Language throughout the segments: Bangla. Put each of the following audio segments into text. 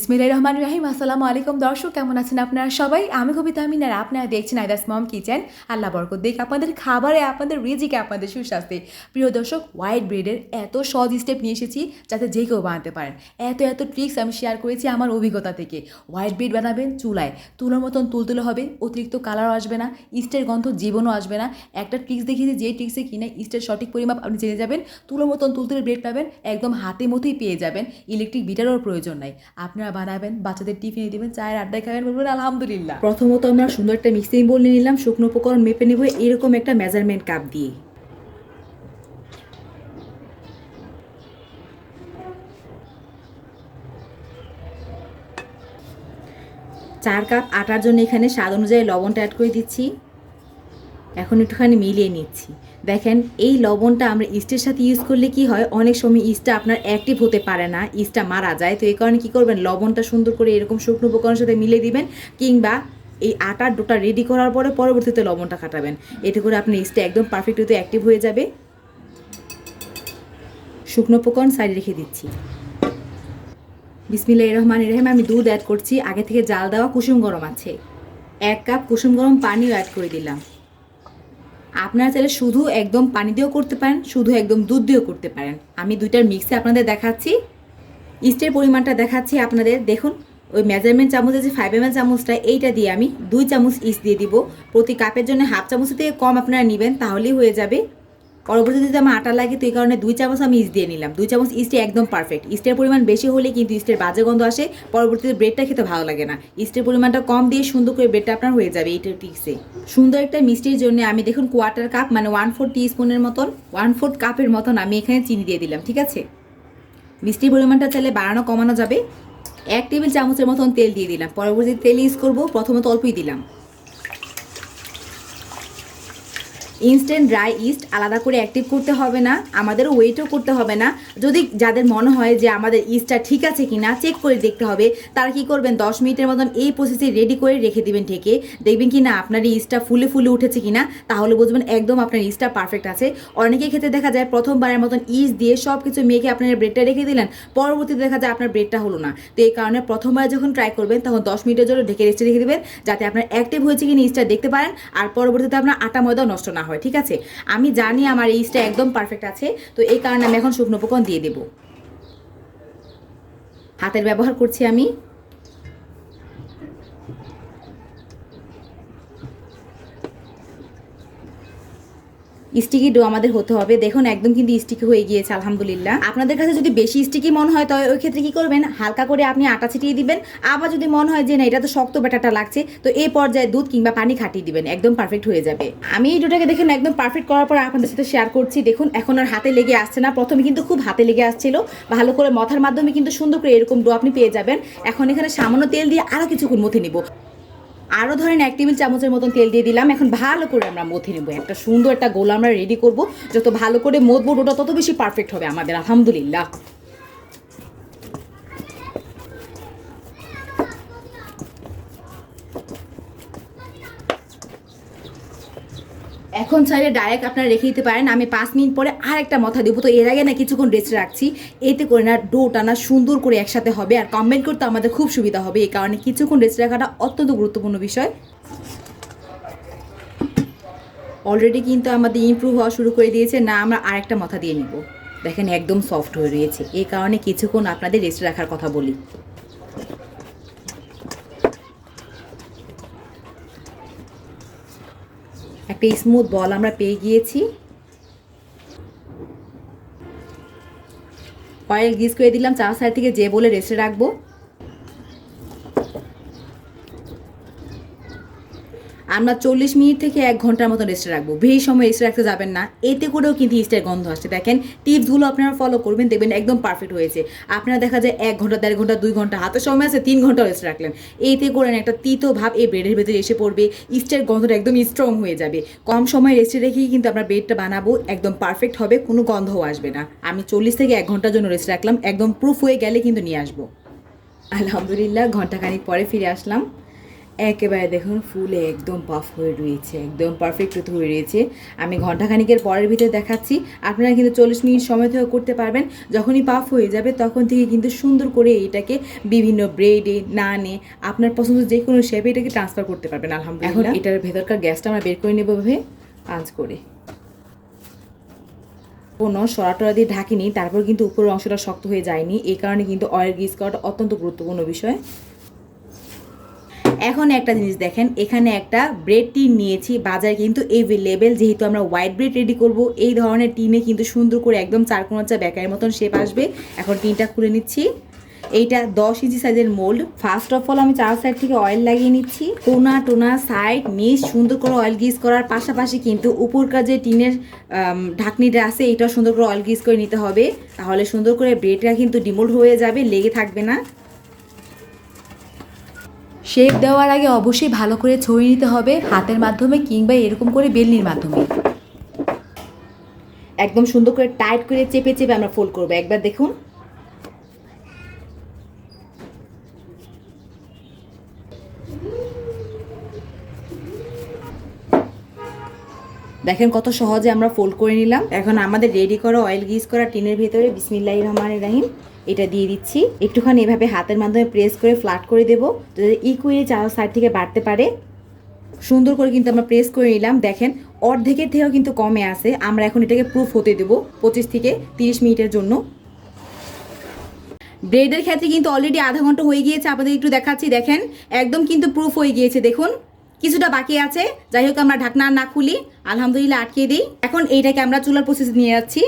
ইসমিল্লাহ রহমান রাহিম। আসসালামু আলাইকুম। দর্শক, কেমন আছেন আপনারা? সবাই, আমি কবিতা আমিন আর আপনারা দেখছেন আইদাস মম কিচেন। আল্লাহ বরকত দিক। আপনাদের খাবারে, আপনাদের রিজিকে, আপনাদের সুস্বাস্থ্যে। প্রিয় দর্শক, হোয়াইট ব্রেডের এত সহজ স্টেপ নিয়ে এসেছি যাতে যে কেউ বানাতে পারেন। এত এত ট্রিক্স আমি শেয়ার করেছি আমার অভিজ্ঞতা থেকে। হোয়াইট ব্রেড বানাবেন চুলায়। তুলোর মতন তুলতুলে হবে, অতিরিক্ত কালারও আসবে না, ইস্টের গন্ধ জীবনও আসবে না। একটা ট্রিক্স দেখিয়েছি, যে ট্রিক্সে কিনে ইস্টের সঠিক পরিমাপ আপনি জেনে যাবেন। তুলোর মতন তুলতুলে ব্রেড পাবেন, একদম হাতে মতোই পেয়ে যাবেন। ইলেকট্রিক বিটারও প্রয়োজন নাই। আপনারা বানাবেন, বাচ্চাদের টিফিনে দিবেন, চায়ের আড্ডায় খাবেন বলবেন, আলহামদুলিল্লাহ। প্রথমত আমরা সুন্দর একটা মিক্সিং বোল নিলাম, শুকনো উপকরণ মেপে নেব, এরকম একটা মেজারমেন্ট কাপ দিয়ে। চার কাপ আটার জন্য এখানে স্বাদ অনুযায়ী লবণটা অ্যাড করে দিচ্ছি। এখন একটুখানি মিলিয়ে নিচ্ছি। দেখেন, এই লবণটা আমরা ইস্টের সাথে ইউজ করলে কি হয়? অনেক সময় ইস্টটা আপনার অ্যাক্টিভ হতে পারে না, ইস্টটা মারা যায়। তো এই কারণে কী করবেন? লবণটা সুন্দর করে এরকম শুকনো উপকরণের সাথে মিলে দিবেন কিংবা এই আটার ডোটা রেডি করার পরে পরবর্তীতে লবণটা কাটাবেন এতে করে আপনার ইস্টটা একদম পারফেক্ট হতে অ্যাক্টিভ হয়ে যাবে। শুকনো উপকরণ সাইডে রেখে দিচ্ছি। বিসমিল্লাহ রহমান রহিম, আমি দুধ অ্যাড করছি। আগে থেকে জাল দেওয়া কুসুম গরম আছে। এক কাপ কুসুম গরম পানিও অ্যাড করে দিলাম। আপনারা চাইলে শুধু একদম পানি দিয়েও করতে পারেন, শুধু একদম দুধ দিয়েও করতে পারেন। আমি দুইটার মিক্সে আপনাদের দেখাচ্ছি। ইস্টের পরিমাণটা দেখাচ্ছি আপনাদের। দেখুন, ওই মেজারমেন্ট চামচের যে ফাইভ এম চামচটা, এইটা দিয়ে আমি দুই চামচ ইস্ট দিয়ে দিব। প্রতি কাপের জন্য হাফ চামচের থেকে কম আপনারা নেবেন, তাহলেই হয়ে যাবে। পরবর্তীতে যদি আমার আটা লাগে তো এই কারণে দুই চামচ আমি ইস্ট দিয়ে নিলাম। দুই চামচ ইস্টে একদম পারফেক্ট ইস্টের পরিমাণ বেশি হলে কিন্তু ইস্টের বাজে গন্ধ আসে, পরবর্তীতে ব্রেডটা খেতে ভালো লাগে না। ইস্টের পরিমাণটা কম দিয়ে সুন্দর করে ব্রেডটা আপনার হয়ে যাবে এইটার টিক্সে সুন্দর একটা মিষ্টির জন্য আমি দেখুন কোয়ার্টার কাপ মানে ওয়ান ফোর টি স্পুনের মতন ওয়ান ফোর্থ কাপের মতন আমি এখানে চিনি দিয়ে দিলাম, ঠিক আছে? মিষ্টির পরিমাণটা চাইলে বাড়ানো কমানো যাবে। এক টেবিল চামচের মতন তেল দিয়ে দিলাম। পরবর্তীতে তেল ইউজ করব, প্রথমত অল্পই দিলাম। ইনস্ট্যান্ট ড্রাই ইস্ট আলাদা করে অ্যাক্টিভ করতে হবে না, আমাদের ওয়েটও করতে হবে না। যদি যাদের মনে হয় যে আমাদের ইস্টটা ঠিক আছে কি না চেক করে দেখতে হবে। তারা কি করবেন? দশ মিনিটের মতন এই প্রসেসে রেডি করে রেখে দিবেন ঢেকে। দেখবেন কি না, আপনার ইস্টটা ফুলে ফুলে উঠেছে কি না তাহলে বুঝবেন একদম আপনার ইস্টটা পারফেক্ট আছে। অনেকের ক্ষেত্রে দেখা যায় প্রথমবারের মতন ইস্ট দিয়ে সব কিছু মেখে আপনার ব্রেডটা রেখে দিলেন, পরবর্তীতে দেখা যায় আপনার ব্রেডটা হলো না। তো এই কারণে প্রথমবার যখন ট্রাই করবেন, তখন দশ মিনিটের জন্য ঢেকে রেস্টে রেখে দেবেন, যাতে আপনার অ্যাক্টিভ হয়েছে কি না ইস্টটা দেখতে পারেন, আর পরবর্তীতে আপনার আটা ময়দাও নষ্ট না হয়। ঠিক আছে? আমি জানি আমার ইস্টটা একদম পারফেক্ট আছে, তো এই কারণে আমি এখন শুকনো পোকন দিয়ে দেব। হাতের ব্যবহার করছি আমি। স্টিকি ডো আমাদের হতে হবে। দেখুন, একদম কিন্তু স্টিকি হয়ে গিয়েছে, আলহামদুলিল্লাহ। আপনাদের কাছে যদি বেশি স্টিকি মনে হয়, তবে ওই ক্ষেত্রে কি করবেন? হালকা করে আপনি আটা ছিটিয়ে দিবেন। আবার যদি মনে হয় যে, না, এটা তো শক্ত ব্যাটাটা লাগছে, তো এই পর্যায়ে দুধ কিংবা পানি খাটিয়ে দিবেন, একদম পারফেক্ট হয়ে যাবে। আমি এই ডোটাকে দেখুন, একদম পারফেক্ট করার পর আপনাদের সাথে শেয়ার করছি। দেখুন, এখন আর হাতে লেগে আসছে না। প্রথমে কিন্তু খুব হাতে লেগে আসছিল। ভালো করে মথার মাধ্যমে কিন্তু সুন্দর করে এরকম ডো আপনি পেয়ে যাবেন। এখন এখানে সামান্য তেল দিয়ে আরও কিছুক্ষণ মথে নিব। আরও ধরেন এক টেবিল চামচের মতন তেল দিয়ে দিলাম। এখন ভালো করে আমরা মথে নেব। একটা সুন্দর একটা গোলা আমরা রেডি করব। যত ভালো করে মতবো, ওটা তত বেশি পারফেক্ট হবে আমাদের, আলহামদুলিল্লাহ। এখন চাইলে ডাইরেক্ট আপনারা রেখে দিতে পারেন। আমি পাঁচ মিনিট পরে আর একটা মাথা দেবো। তো এর আগে না কিছুক্ষণ রেস্ট রাখছি। এতে করে না ডোটা না সুন্দর করে একসাথে হবে আর কম্বাইন করতে আমাদের খুব সুবিধা হবে। এই কারণে কিছুক্ষণ রেস্ট রাখাটা অত্যন্ত গুরুত্বপূর্ণ বিষয়। অলরেডি কিন্তু আমাদের ইমপ্রুভ হওয়া শুরু করে দিয়েছে। না, আমরা আরেকটা মাথা দিয়ে নিব। দেখেন, একদম সফট হয়ে রয়েছে। এই কারণে কিছুক্ষণ আপনাদের রেস্ট রাখার কথা বলি। একটা স্মুথ বল আমরা পেয়ে গিয়েছি। অয়েল গিজ করে দিলাম চার সাইড থেকে যে বলে রেস্টে রাখব। আমরা চল্লিশ মিনিট থেকে এক ঘণ্টার মতো রেস্টে রাখব। বেশি সময় রেস্টে রাখতে যাবেন না। এতে করেও কিন্তু ইস্টের গন্ধ আসছে। দেখেন টিপসগুলো আপনারা ফলো করবেন, দেখবেন একদম পারফেক্ট হয়েছে। আপনারা দেখা যায় এক ঘণ্টা, দেড় ঘণ্টা, দুই ঘণ্টা, হাতে সময় আছে, তিন ঘণ্টা রেস্ট রাখলেন। এতে করে একটা তিতো ভাব এই ব্রেডের ভেতরে এসে পড়বে। ইস্টের গন্ধটা একদম স্ট্রং হয়ে যাবে। কম সময় রেস্টে রেখেই কিন্তু আমরা ব্রেডটা বানাবো, একদম পারফেক্ট হবে, কোনো গন্ধও আসবে না। আমি চল্লিশ থেকে এক ঘণ্টার জন্য রেস্ট রাখলাম, একদম প্রুফ হয়ে গেলে কিন্তু নিয়ে আসব। আলহামদুলিল্লাহ, ঘন্টাখানিক পরে ফিরে আসলাম। একেবারে দেখুন ফুলে একদম পাফ হয়ে রয়েছে, একদম পারফেক্ট হয়ে রয়েছে। আমি ঘন্টাখানিকের পরের ভিতরে দেখাচ্ছি। আপনারা কিন্তু চল্লিশ মিনিট সময় থেকে করতে পারবেন। যখনই পাফ হয়ে যাবে তখন থেকে কিন্তু সুন্দর করে এটাকে বিভিন্ন ব্রেডে নানে আপনার পছন্দ যে কোনো শেপে এটাকে ট্রান্সফার করতে পারবেন, আলহামদুলিল্লাহ। এখন এটার ভেতরকার গ্যাসটা আমরা বের করে নেব ভাবে, পাঁচ করে। কোনো সরাটরা দিয়ে ঢাকিনি, তারপর কিন্তু উপরের অংশটা শক্ত হয়ে যায়নি। এই কারণে কিন্তু অয়েল গ্রিস করাটা অত্যন্ত গুরুত্বপূর্ণ বিষয়। এখন একটা জিনিস দেখেন, এখানে একটা ব্রেড টিন নিয়েছি, বাজারে কিন্তু এভেলেবেল যেহেতু আমরা হোয়াইট ব্রেড রেডি করব, এই ধরনের টিনে কিন্তু সুন্দর করে একদম চার চারকোনাচা বেকারের মতন শেপ আসবে। এখন টিনটা খুলে নিচ্ছি। এইটা দশ ইঞ্চি সাইজের মোল্ড ফার্স্ট অফ অল আমি চার সাইড থেকে অয়েল লাগিয়ে নিচ্ছি। কোনা টোনা সাইড নিচ সুন্দর করে অয়েল গ্রিস করার পাশাপাশি কিন্তু উপরকার যে টিনের ঢাকনিটা আছে এটা সুন্দর করে অয়েল গ্রিস করে নিতে হবে। তাহলে সুন্দর করে ব্রেডটা কিন্তু ডিমোল্ড হয়ে যাবে, লেগে থাকবে না। শেপ দেওয়ার আগে অবশ্যই ভালো করে ছড়িয়ে নিতে হবে হাতের মাধ্যমে কিংবা এরকম করে বেলনির মাধ্যমে। একদম সুন্দর করে টাইট করে চেপে চেপে আমরা ফোল্ড করব। একবার দেখুন। দেখেন কত সহজে আমরা ফোল্ড করে নিলাম। এখন আমাদের রেডি করা অয়েল গিজ করা টিনের ভেতরে বিসমিল্লাহ রহমান রাহিম, এটা দিয়ে দিচ্ছি। একটুখানি এভাবে হাতের মাধ্যমে প্রেস করে ফ্ল্যাট করে দেবো, যাতে ইকুইলি চার সাইড থেকে বাড়তে পারে। সুন্দর করে কিন্তু আমরা প্রেস করে নিলাম। দেখেন অর্ধেকের থেকেও কিন্তু কমে আসে আমরা এখন এটাকে প্রুফ হতে দেবো পঁচিশ থেকে তিরিশ মিনিটের জন্য। ব্রেডের ক্ষেত্রে কিন্তু অলরেডি আধা ঘণ্টা হয়ে গিয়েছে। আপনাদের একটু দেখাচ্ছি। দেখেন একদম কিন্তু প্রুফ হয়ে গিয়েছে। দেখুন। কিছুটা বাকি আছে। যাই হোক, আমরা ঢাকনা না খুলি। আলহামদুলিল্লাহ আটকে দিই। এখন এইটাকে আমরা চুলার প্রসেসে নিয়ে যাচ্ছি।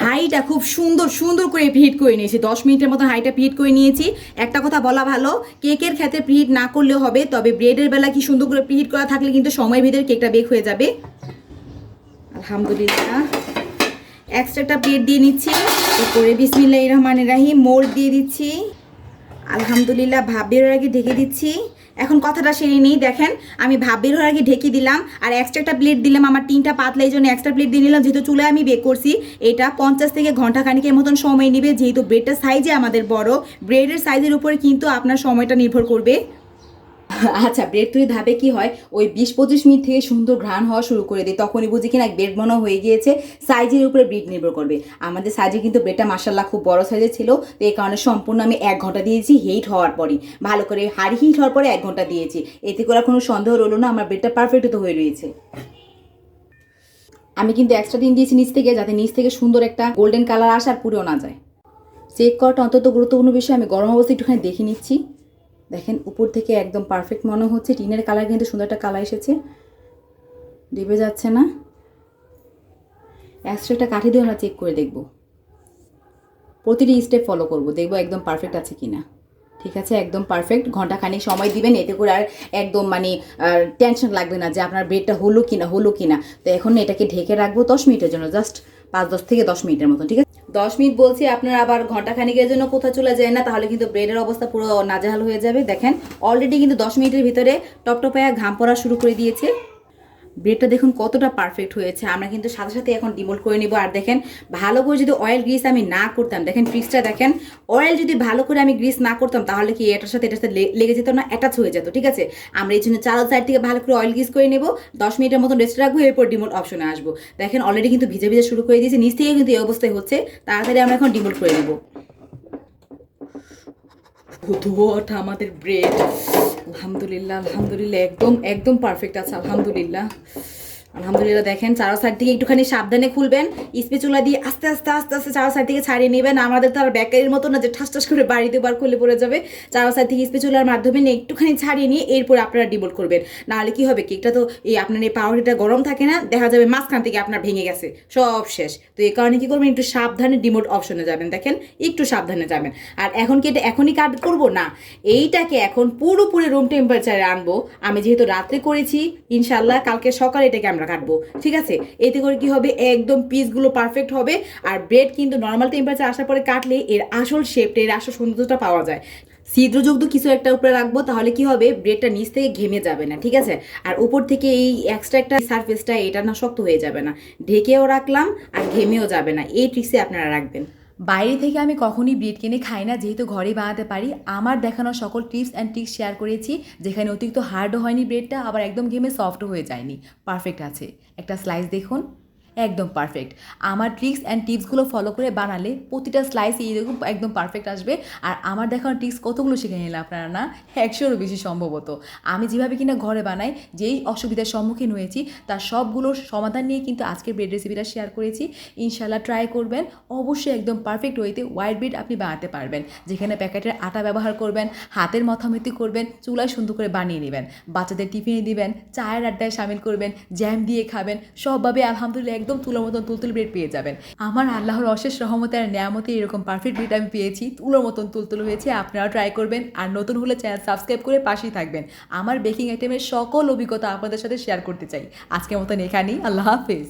হাইটা খুব সুন্দর সুন্দর করে প্রিহিট করে নিয়েছি। দশ মিনিটের মতো হাইটা প্রিহিট করে নিয়েছি। একটা কথা বলা ভালো কেকের ক্ষেত্রে প্রিহিট না করলেও হবে, তবে ব্রেডের বেলা কি সুন্দর করে প্রিহিট করা থাকলে কিন্তু সময়ের ভিতরে কেকটা বেক হয়ে যাবে। আলহামদুলিল্লাহ। এক্সট্রা একটা প্লেট দিয়ে নিচ্ছি। এরপরে বিসমিল্লাহ রহমান রাহিম মোল্ড দিয়ে দিচ্ছি। আলহামদুলিল্লাহ, ভাব হওয়ার আগে ঢেকে দিচ্ছি। এখন কথাটা সেরে নেই, দেখেন, আমি ভাব বের হওয়ার আগে ঢেকে দিলাম, আর এক্সট্রা একটা প্লেট দিলাম, আমার তিনটা পাতলা, এই জন্য এক্সট্রা প্লেট দিয়ে নিলাম, যেহেতু চুলে আমি বেক করছি, এটা পঞ্চাশ থেকে ঘণ্টা খানিকের মতন সময় নেবে, যেহেতু ব্রেডটা সাইজে আমাদের বড় ব্রেডের সাইজের উপরে কিন্তু আপনার সময়টা নির্ভর করবে। আচ্ছা ব্রেড তৈরি ধাপে কি হয়? ওই বিশ পঁচিশ মিনিট থেকে সুন্দর ঘ্রাণ হওয়া শুরু করে দিই। তখনই বুঝি কিনা ব্রেড মনে হয়ে গিয়েছে সাইজের উপরে ব্রেড নির্ভর করবে। আমাদের সাইজে কিন্তু ব্রেডটা মাসাল্লাহ খুব বড় সাইজের ছিল, তো এই কারণে সম্পূর্ণ আমি এক ঘণ্টা দিয়েছি হিট হওয়ার পরই। ভালো করে হাড়ি হিট হওয়ার পরে এক ঘণ্টা দিয়েছি। এতে করে কোনো সন্দেহ রইল না, আমার ব্রেডটা পারফেক্ট তো হয়ে রয়েছে। আমি কিন্তু এক্সট্রা দিন দিয়েছি নিচ থেকে, যাতে নিচ থেকে সুন্দর একটা গোল্ডেন কালার আসার পুরেও না যায়। চেক করাটা অন্তত গুরুত্বপূর্ণ বিষয়, আমি গরম অবস্থায় একটুখানি দেখে নিচ্ছি। দেখেন, উপর থেকে একদম পারফেক্ট মনে হচ্ছে। টিনের কালার কিন্তু সুন্দর একটা কালার এসেছে। ডেবে যাচ্ছে না। এক্সট্রা একটা কাঠি দিয়ে আমরা চেক করে দেখব। প্রতিটি স্টেপ ফলো করব, দেখব একদম পারফেক্ট আছে কিনা। ঠিক আছে? একদম পারফেক্ট ঘণ্টা খানিক সময় দিবেন, এতে করে আর একদম মানে টেনশন লাগবে না যে আপনার ব্রেডটা হলো কিনা হলো কিনা। তো এখন এটাকে ঢেকে রাখব দশ মিনিটের জন্য জাস্ট পাঁচ দশ থেকে দশ মিনিটের মতো ঠিক আছে? দশ মিনিট বলছি, আপনার আবার ঘণ্টা খানিকের জন্য কোথাও চলে যায় না, তাহলে কিন্তু ব্রেডের অবস্থা পুরো নাজেহাল হয়ে যাবে। দেখেন অলরেডি কিন্তু দশ মিনিটের ভিতরে টপটপায়া ঘাম পড়া শুরু করে দিয়েছে। ব্রেডটা দেখুন কতটা পারফেক্ট হয়েছে। আমরা কিন্তু সাথে সাথে এখন ডিমোল্ড করে নিব। আর দেখেন, ভালো করে যদি অয়েল গ্রিস আমি না করতাম, দেখেন ট্রিক্সটা দেখেন অয়েল যদি ভালো করে আমি গ্রিস না করতাম, তাহলে কি এটার সাথে এটার সাথে লেগে যেত না? অ্যাটাচ হয়ে যেত, ঠিক আছে? আমরা এই জন্য চারো সাইড থেকে ভালো করে অয়েল গ্রিস করে নেব। দশ মিনিটের মতন রেস্ট রাখব, এরপর ডিমোল্ড অপশনে আসব। দেখেন অলরেডি কিন্তু ভিজে ভিজে শুরু করে দিয়েছে, নিচ থেকে কিন্তু এই অবস্থায় হচ্ছে। তাড়াতাড়ি আমরা এখন ডিমোল্ড করে নেব। ওঠা আমাদের ব্রেড আলহামদুলিল্লাহ আলহামদুলিল্লাহ একদম একদম পারফেক্ট আছে আলহামদুলিল্লাহ। আলহামদুলিল্লাহ দেখেন, চারো সাইড থেকে একটুখানি সাবধানে খুলবেন, স্পেচুলা দিয়ে আস্তে আস্তে আস্তে আস্তে চারো সাইড থেকে ছাড়িয়ে নেবেন। আমাদের তো আর ব্যাকারির মতো না যে ঠাস ঠাস করে বাড়িতে বার খুলে পড়ে যাবে। চারো সাইড থেকে স্পেচুলার মাধ্যমে একটুখানি ছাড়িয়ে নিয়ে এরপর আপনারা ডিবোল্ড করবেন। নাহলে কি হবে, কেকটা তো এই আপনার এই পাউডারটা গরম থাকে না, দেখা যাবে মাঝখান থেকে আপনার ভেঙে গেছে, সব শেষ। তো এই কারণে কি করবেন, একটু সাবধানে ডিমোট অপশনে যাবেন। দেখেন, একটু সাবধানে যাবেন। আর এখন কি এটা এখনই কাট করব? না, এইটাকে এখন পুরোপুরি রুম টেম্পারেচারে আনব। আমি যেহেতু রাত্রে করেছি ইনশাল্লাহ কালকে সকালে এটাকে আমরা কাটবো। ঠিক আছে? এতে করে কি হবে? একদম পিসগুলো পারফেক্ট হবে। আর ব্রেড কিন্তু নর্মাল টেম্পারেচার আসার পরে কাটলে এর আসল শেপটা এর আসল সৌন্দর্যটা পাওয়া যায়। ছিদ্রযুক্ত কিছু একটা উপরে রাখব, তাহলে কি হবে? ব্রেডটা নিচ থেকে ঘেমে যাবে না, ঠিক আছে? আর উপর থেকে এই এক্সট্রা একটা সারফেসটা এটা না শক্ত হয়ে যাবে না। ঢেকেও রাখলাম, আর ঘেমেও যাবে না। এই ট্রিক্সে আপনারা রাখবেন। বাইরে থেকে আমি কখনই ব্রেড কিনে খাই না, যেহেতু ঘরে বানাতে পারি। আমার দেখানো সকল টিপস অ্যান্ড ট্রিক্স শেয়ার করেছি, যেখানে অতিরিক্ত হার্ডও হয়নি ব্রেডটা আবার একদম ঘেমে সফটও হয়ে যায়নি। পারফেক্ট আছে। একটা স্লাইস দেখুন। একদম পারফেক্ট আমার ট্রিক্স অ্যান্ড টিপসগুলো ফলো করে বানালে প্রতিটা স্লাইস এইরকম একদম পারফেক্ট আসবে। আর আমার দেখানো ট্রিক্স কতগুলো শিখে নিলেন আপনারা না? একশোরও বেশি সম্ভবত। আমি যেভাবে কিনা ঘরে বানাই, যেই অসুবিধার সম্মুখীন হয়েছি, তার সবগুলোর সমাধান নিয়ে কিন্তু আজকে ব্রেড রেসিপিটা শেয়ার করেছি। ইনশাল্লাহ ট্রাই করবেন। অবশ্যই একদম পারফেক্ট ওয়েতে হোয়াইট ব্রেড আপনি বানাতে পারবেন। যেখানে প্যাকেটের আটা ব্যবহার করবেন, হাতের মথামতি করবেন, চুলায় সুন্দর করে বানিয়ে নেবেন। বাচ্চাদের টিফিনে দিবেন, চায়ের আড্ডায় সামিল করবেন জ্যাম দিয়ে খাবেন। সবভাবে আলহামদুলিল্লাহ একদম তুলোর মতন তুলতুল ব্রেড পেয়ে যাবেন। আমার আল্লাহর অশেষ রহমতে আর নিয়ামতে এরকম পারফেক্ট ব্রেড আমি পেয়েছি, তুলোর মতন তুলতুল হয়েছে, আপনারাও ট্রাই করবেন। আর নতুন হলে চ্যানেল সাবস্ক্রাইব করে পাশেই থাকবেন। আমার বেকিং আইটেমের সকল অভিজ্ঞতা আপনাদের সাথে শেয়ার করতে চাই। আজকের মতন এখানেই, আল্লাহ হাফেজ।